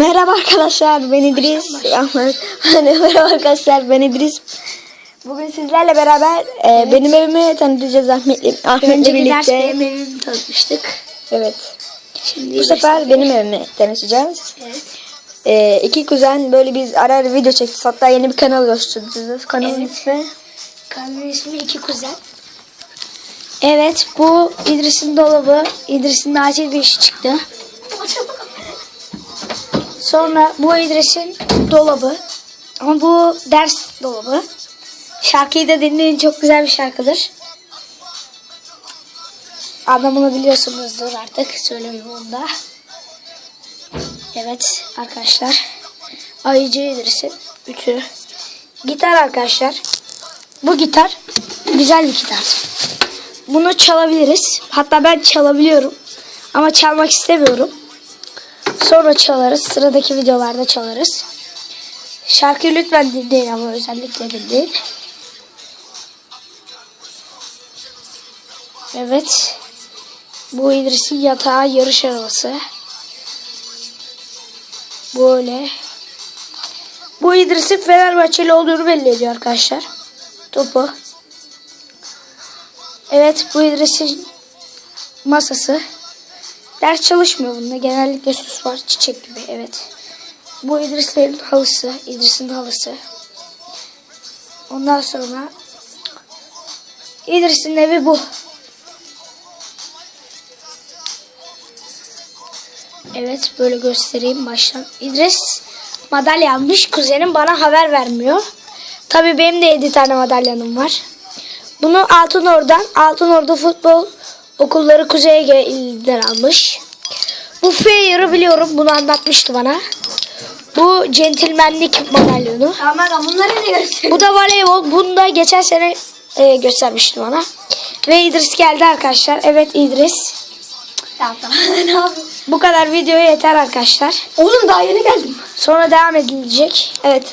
Merhaba arkadaşlar ben İdris. Merhaba arkadaşlar ben İdris. Bugün sizlerle beraber e, benim evimi tanıtacağız Ahmet'le Ahmet'le birlikte. benim evimi tanıtmıştık. Evet. Şimdi Bu sefer benim evimi tanıtacağız. Evet. E, iki kuzen böyle biz ara ara video çektik. Hatta yeni bir kanal oluşturacağız. Kanalın Evet. ismi Kanalın ismi iki kuzen. Evet bu İdris'in dolabı. İdris'in acil bir işi çıktı. Sonra bu İdris'in dolabı. Ama bu ders dolabı. Şarkıyı da dinleyin çok güzel bir şarkıdır. Adamını biliyorsunuzdur artık söylemiyorum da. Evet arkadaşlar. Ayıcı İdris'in ütü. Gitar arkadaşlar. Bu gitar güzel bir gitar. Bunu çalabiliriz. Hatta ben çalabiliyorum. Ama çalmak istemiyorum. Sonra çalarız. Sıradaki videolarda çalarız. Şarkıyı lütfen dinleyin ama özellikle dinleyin. Evet. Bu İdris'in yatağı yarış arabası. Böyle. Bu İdris'in Fenerbahçeli olduğunu belli ediyor arkadaşlar. Topu. Evet bu İdris'in masası. Ders çalışmıyor bunda. Genellikle süs var. Çiçek gibi. Evet. Bu İdris'in halısı. İdris'in halısı. Ondan sonra İdris'in evi bu. Evet böyle göstereyim baştan. İdris madalya almış. Kuzenim bana haber vermiyor. Tabii benim de 7 tane madalyanım var. Bunu Altınordu'dan Altınordu Futbol Okulları Kuzey Ili'den almış. Bu Fair'ı biliyorum. Bunu anlatmıştı bana. Bu centilmenlik madalyonu. Ama bunları ne gösteriyor? Bu da voleybol. Bunu da geçen sene e, göstermişti bana. Ve İdris geldi arkadaşlar. Evet İdris. Tamam tamam. ne yapayım? Bu kadar video yeter arkadaşlar. Oğlum daha yeni geldim. Sonra devam edilecek. Evet.